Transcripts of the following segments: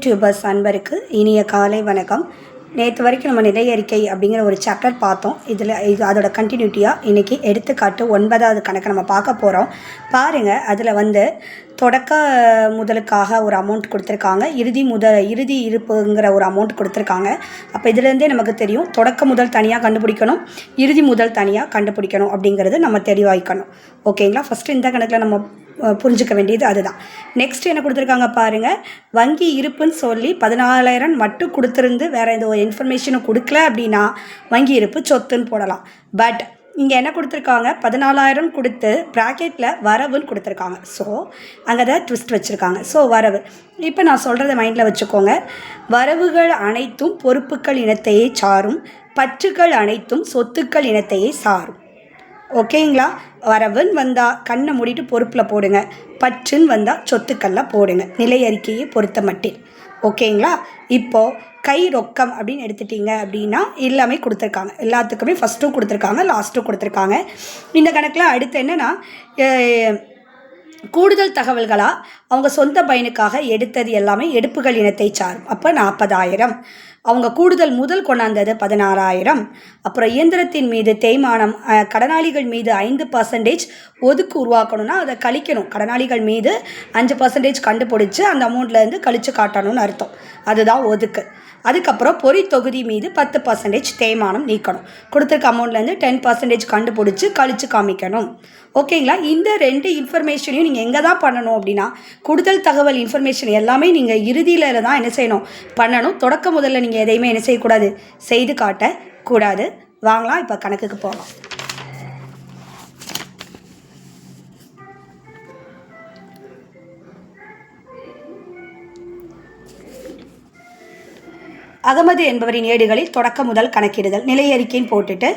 YouTubers அன்பருக்கு இனிய காலை வணக்கம். நேற்று வரைக்கும் நம்ம நிலை அறிக்கை அப்படிங்கிற ஒரு சாப்டர் பார்த்தோம். இதில் இது அதோட கண்டினியூட்டியாக இன்றைக்கி எடுத்துக்காட்டு ஒன்பதாவது கணக்கை நம்ம பார்க்க போகிறோம் பாருங்கள் அதில் வந்து தொடக்க முதலுக்காக ஒரு அமௌண்ட் கொடுத்துருக்காங்க. இறுதி முத இறுதி இருப்புங்கிற ஒரு அமௌண்ட் கொடுத்துருக்காங்க. அப்போ இதுலேருந்தே நமக்கு தெரியும் தொடக்க முதல் தனியாக கண்டுபிடிக்கணும் இறுதி முதல் தனியாக கண்டுபிடிக்கணும் அப்படிங்கிறது நம்ம தெளிவாய்க்கணும். ஓகேங்களா ஃபஸ்ட்டு இந்த கணக்கில் நம்ம புரிஞ்சுக்க வேண்டியது அதுதான். நெக்ஸ்ட் என்ன கொடுத்துருக்காங்க பாருங்கள் வங்கி இருப்புன்னு சொல்லி பதினாலாயிரம் மட்டும் கொடுத்துருந்து வேறு எந்த ஒரு இன்ஃபர்மேஷனும் கொடுக்கல அப்படின்னா வங்கி இருப்பு சொத்துன்னு போடலாம். பட் இங்கே என்ன கொடுத்துருக்காங்க? பதினாலாயிரம் கொடுத்து ப்ராக்கெட்டில் வரவுன்னு கொடுத்துருக்காங்க. ஸோ அங்கே தான் ட்விஸ்ட் வச்சுருக்காங்க. ஸோ வரவு. இப்போ நான் சொல்கிறத மைண்டில் வச்சுக்கோங்க. வரவுகள் அனைத்தும் பொறுப்புகள் இனத்தையே சாரும் பற்றுகள் அனைத்தும் சொத்துக்கள் இனத்தையே சாரும். ஓகேங்களா? வரவுன்னு வந்தால் கண்ணை மூடிட்டு பொறுப்பில் போடுங்க. பற்றுன்னு வந்தால் சொத்துக்களில் போடுங்க. நிலை அறிக்கையை பொறுத்த மட்டில். ஓகேங்களா? இப்போது கை ரொக்கம் அப்படின்னு எடுத்துட்டீங்க அப்படின்னா எல்லாமே கொடுத்துருக்காங்க. எல்லாத்துக்குமே ஃபஸ்ட்டும் கொடுத்துருக்காங்க லாஸ்ட்டும் கொடுத்துருக்காங்க. இந்த கணக்கில் அடுத்து என்னென்னா கூடுதல் தகவல்களாக அவங்க சொந்த பயனுக்காக எடுத்தது எல்லாமே எடுப்புகள் இனத்தை சார் அப்போ நாற்பதாயிரம் அவங்க கூடுதல் முதல் கொண்டாந்தது பதினாறாயிரம். அப்புறம் இயந்திரத்தின் மீது தேய்மானம் கடனாளிகள் மீது ஐந்து பர்சன்டேஜ் ஒதுக்கு உருவாக்கணும்னா அதை கழிக்கணும். கடனாளிகள் மீது அஞ்சு பர்சன்டேஜ் கண்டுபிடிச்சி அந்த அமௌண்ட்லேருந்து கழித்து காட்டணும்னு அர்த்தம். அதுதான் ஒதுக்கு. அதுக்கப்புறம் பொறி தொகுதி மீது பத்து பர்சன்டேஜ் தேய்மானம் நீக்கணும். கொடுத்துருக்க அமௌண்ட்லேருந்து டென் பர்சன்டேஜ் கண்டுபிடிச்சி கழித்து காமிக்கணும். ஓகேங்களா? இந்த ரெண்டு இன்ஃபர்மேஷனையும் நீங்கள் எங்கே தான் பண்ணணும் அப்படின்னா கூடுதல் தகவல் இன்ஃபர்மேஷன் எல்லாமே நீங்கள் இறுதியில் தான் என்ன செய்யணும் பண்ணணும். தொடக்க முதல்ல நீங்கள் எதையுமே என்ன செய்யக்கூடாது செய்து காட்ட கூடாது வாங்கலாம் இப்போ கணக்குக்கு போகலாம். அகமது என்பவரின் ஏடுகளில் தொடக்க முதல் கணக்கிடுதல். நிலை அறிக்கைன்னு போட்டுட்டு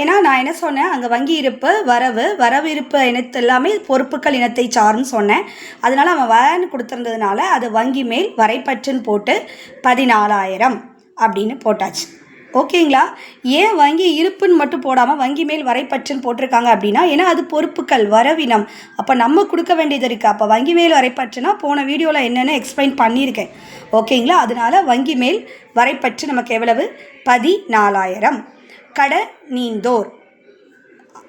ஏன்னா நான் என்ன சொன்னேன்? அங்கே வங்கி இருப்பு வரவு வரவு இருப்பு இனத்து எல்லாமே பொறுப்புகள் இனத்தை சார்ன்னு சொன்னேன். அதனால் அவன் வரன்னு கொடுத்துருந்ததுனால அது வங்கி மேல் வரைப்பற்றுன்னு போட்டு பதினாலாயிரம் அப்படின்னு போட்டாச்சு. ஓகேங்களா? ஏன் வங்கி இருப்புன்னு மட்டும் போடாமல் வங்கி மேல் வரைப்பற்றுன்னு போட்டிருக்காங்க அப்படின்னா ஏன்னா அது பொறுப்புகள் வரவினம். அப்போ நம்ம கொடுக்க வேண்டியது இருக்குது அப்போ வங்கி மேல் வரைப்பற்றுனா போன வீடியோவில் என்னென்னு எக்ஸ்பிளைன் பண்ணியிருக்கேன். ஓகேங்களா? அதனால வங்கி மேல் வரைப்பற்று நமக்கு எவ்வளவு? பதினாலாயிரம். கட நீந்தோர்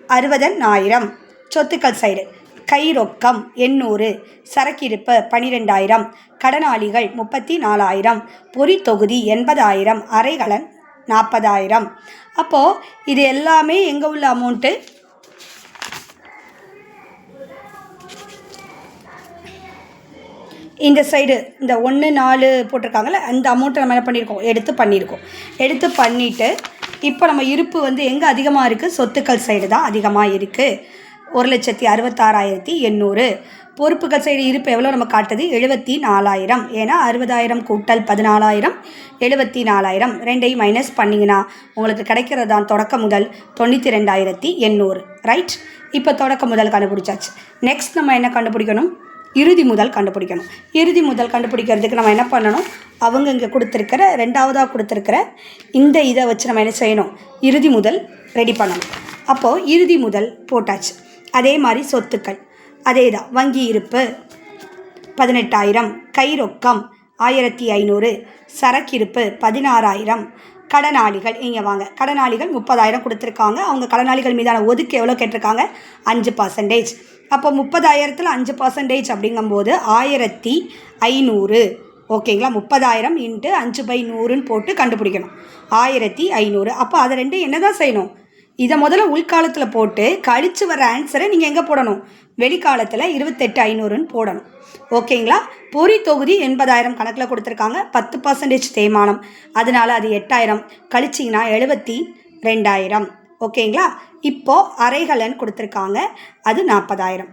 அறுபதனாயிரம். சொத்துக்கள் சைடு கை ரொக்கம் எண்ணூறு. சரக்கிருப்பு பனிரெண்டாயிரம். கடனாளிகள் முப்பத்தி நாலாயிரம் பொறி தொகுதி எண்பதாயிரம். அரைகலன் நாற்பதாயிரம். அப்போது இது எல்லாமே எங்கே உள்ள அமௌண்ட்டு இந்த சைடு இந்த ஒன்று நாலு போட்டிருக்காங்கல்ல அந்த அமௌண்ட்டை நம்ம என்ன பண்ணியிருக்கோம் எடுத்து பண்ணியிருக்கோம் எடுத்து பண்ணிவிட்டு இப்போ நம்ம இருப்பு வந்து எங்கே அதிகமாக இருக்குது சொத்துக்கள் சைடு தான் அதிகமாக இருக்குது ஒரு லட்சத்தி அறுபத்தாறாயிரத்தி எண்ணூறு. பொறுப்புகள் சைடு இருப்பு எவ்வளோ நம்ம காட்டுது? எழுபத்தி நாலாயிரம். ஏன்னா அறுபதாயிரம் கூட்டல் பதினாலாயிரம் எழுபத்தி நாலாயிரம். ரெண்டையும் மைனஸ் பண்ணிங்கன்னா உங்களுக்கு கிடைக்கிறது தான் தொடக்க முதல் தொண்ணூற்றி ரெண்டாயிரத்தி எண்ணூறு. ரைட் இப்போ தொடக்க முதல் கண்டுபிடிச்சாச்சு. நெக்ஸ்ட் நம்ம என்ன கண்டுபிடிக்கணும்? இறுதி முதல் கண்டுபிடிக்கணும். இறுதி முதல் கண்டுபிடிக்கிறதுக்கு நம்ம என்ன பண்ணணும்? அவங்க இங்கே கொடுத்துருக்கிற ரெண்டாவதாக கொடுத்துருக்கிற இந்த இதை வச்சு நம்ம என்ன செய்யணும்? இறுதி முதல் ரெடி பண்ணணும். அப்போது இறுதி முதல் போட்டாச்சு. அதே மாதிரி சொத்துக்கள். அதே தான் வங்கி இருப்பு பதினெட்டாயிரம். கை ரொக்கம் ஆயிரத்தி ஐநூறு. சரக்கிருப்பு பதினாறாயிரம். கடனாளிகள் இங்கே வாங்க. கடனாளிகள் முப்பதாயிரம் கொடுத்துருக்காங்க. அவங்க கடனாளிகள் மீதான ஒதுக்கு எவ்வளோ கேட்டிருக்காங்க? அஞ்சு பர்சன்டேஜ் அப்போ முப்பதாயிரத்தில் அஞ்சு பர்சன்டேஜ் அப்படிங்கும்போது ஆயிரத்தி ஐநூறு. ஓகேங்களா? முப்பதாயிரம் இன்ட்டு அஞ்சு பை நூறுன்னு போட்டு கண்டுபிடிக்கணும். ஆயிரத்தி ஐநூறு. அப்போ அதை ரெண்டு என்ன தான் செய்யணும்? இதை முதல்ல உள்காலத்தில் போட்டு கழித்து வர ஆன்சரை நீங்கள் எங்கே போடணும்? வெளிக்காலத்தில் இருபத்தெட்டு ஐநூறுன்னு போடணும். ஓகேங்களா? பொறி தொகுதி எண்பதாயிரம் கணக்கில் கொடுத்துருக்காங்க. பத்து பர்சன்டேஜ் தேய்மானம். அதனால் அது எட்டாயிரம். கழிச்சிங்கன்னா எழுபத்தி ரெண்டாயிரம். ஓகேங்களா? இப்போது அரைகலன் கொடுத்துருக்காங்க. அது நாற்பதாயிரம்.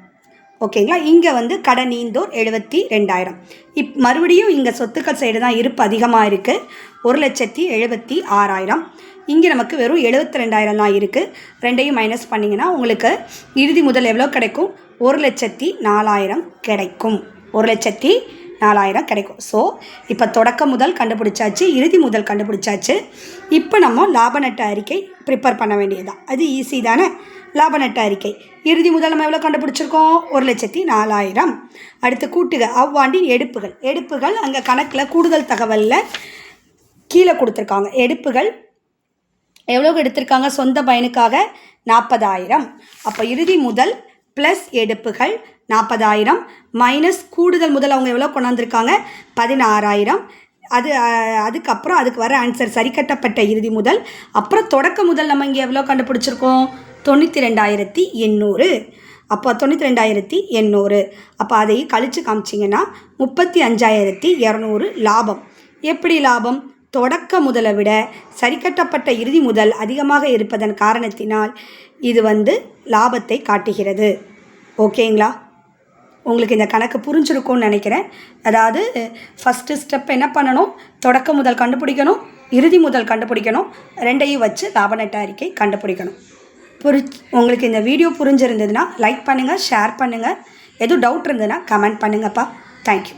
ஓகேங்களா? இங்கே வந்து கடை நீந்தோர் எழுபத்தி ரெண்டாயிரம். இப் மறுபடியும் இங்கே சொத்துக்கள் சைடு தான் இருப்பு அதிகமாக இருக்குது ஒரு லட்சத்தி எழுபத்தி ஆறாயிரம். இங்கே நமக்கு வெறும் எழுபத்தி ரெண்டாயிரம் தான் இருக்குது ரெண்டையும் மைனஸ் பண்ணிங்கன்னா உங்களுக்கு இறுதி முதல் எவ்வளோ கிடைக்கும்? ஒரு லட்சத்தி நாலாயிரம் கிடைக்கும். ஒரு லட்சத்தி நாலாயிரம் கிடைக்கும். ஸோ இப்போ தொடக்க முதல் கண்டுபிடிச்சாச்சு இறுதி முதல் கண்டுபிடிச்சாச்சு. இப்போ நம்ம லாப நட்ட அறிக்கை ப்ரிப்பேர் பண்ண வேண்டியதுதான். அது ஈஸி தானே? லாப நட்ட அறிக்கை. இறுதி முதல் நம்ம எவ்வளோ கண்டுபிடிச்சிருக்கோம்? ஒரு லட்சத்தி நாலாயிரம். அடுத்து கூட்டுக அவ்வாண்டின் எடுப்புகள். எடுப்புகள் அங்கே கணக்கில் கூடுதல் தகவலில் கீழே கொடுத்துருக்காங்க. எடுப்புகள் எவ்வளோக்கு எடுத்திருக்காங்க? சொந்த பயனுக்காக நாற்பதாயிரம். அப்போ இறுதி முதல் ப்ளஸ் எடுப்புகள் நாற்பதாயிரம். மைனஸ் கூடுதல் முதல் அவங்க எவ்வளோ கொண்டாந்துருக்காங்க? பதினாறாயிரம். அது அதுக்கப்புறம் அதுக்கு வர ஆன்சர் சரி கட்டப்பட்ட இறுதி முதல். அப்புறம் தொடக்க முதல் நம்ம இங்கே எவ்வளோ கண்டுபிடிச்சிருக்கோம்? தொண்ணூற்றி ரெண்டாயிரத்தி எண்ணூறு. அப்போ தொண்ணூற்றி ரெண்டாயிரத்தி எண்ணூறு. அப்போ அதை கழித்து காமிச்சிங்கன்னா முப்பத்தி அஞ்சாயிரத்தி இரநூறு லாபம். எப்படி லாபம்? தொடக்க முதலை விட சரிக்கட்டப்பட்ட இறுதி முதல் அதிகமாக இருப்பதன் காரணத்தினால் இது வந்து லாபத்தை காட்டுகிறது. ஓகேங்களா? உங்களுக்கு இந்த கணக்கு புரிஞ்சிருக்கும்னு நினைக்கிறேன். அதாவது ஃபஸ்ட்டு ஸ்டெப் என்ன பண்ணணும்? தொடக்க முதல் கண்டுபிடிக்கணும் இறுதி முதல் கண்டுபிடிக்கணும் ரெண்டையும் வச்சு லாப நட்ட அறிக்கை கண்டுபிடிக்கணும். புரி உங்களுக்கு இந்த வீடியோ புரிஞ்சிருந்ததுன்னா லைக் பண்ணுங்கள் ஷேர் பண்ணுங்கள் எதுவும் டவுட் இருந்ததுன்னா கமெண்ட் பண்ணுங்கப்பா. தேங்க்யூ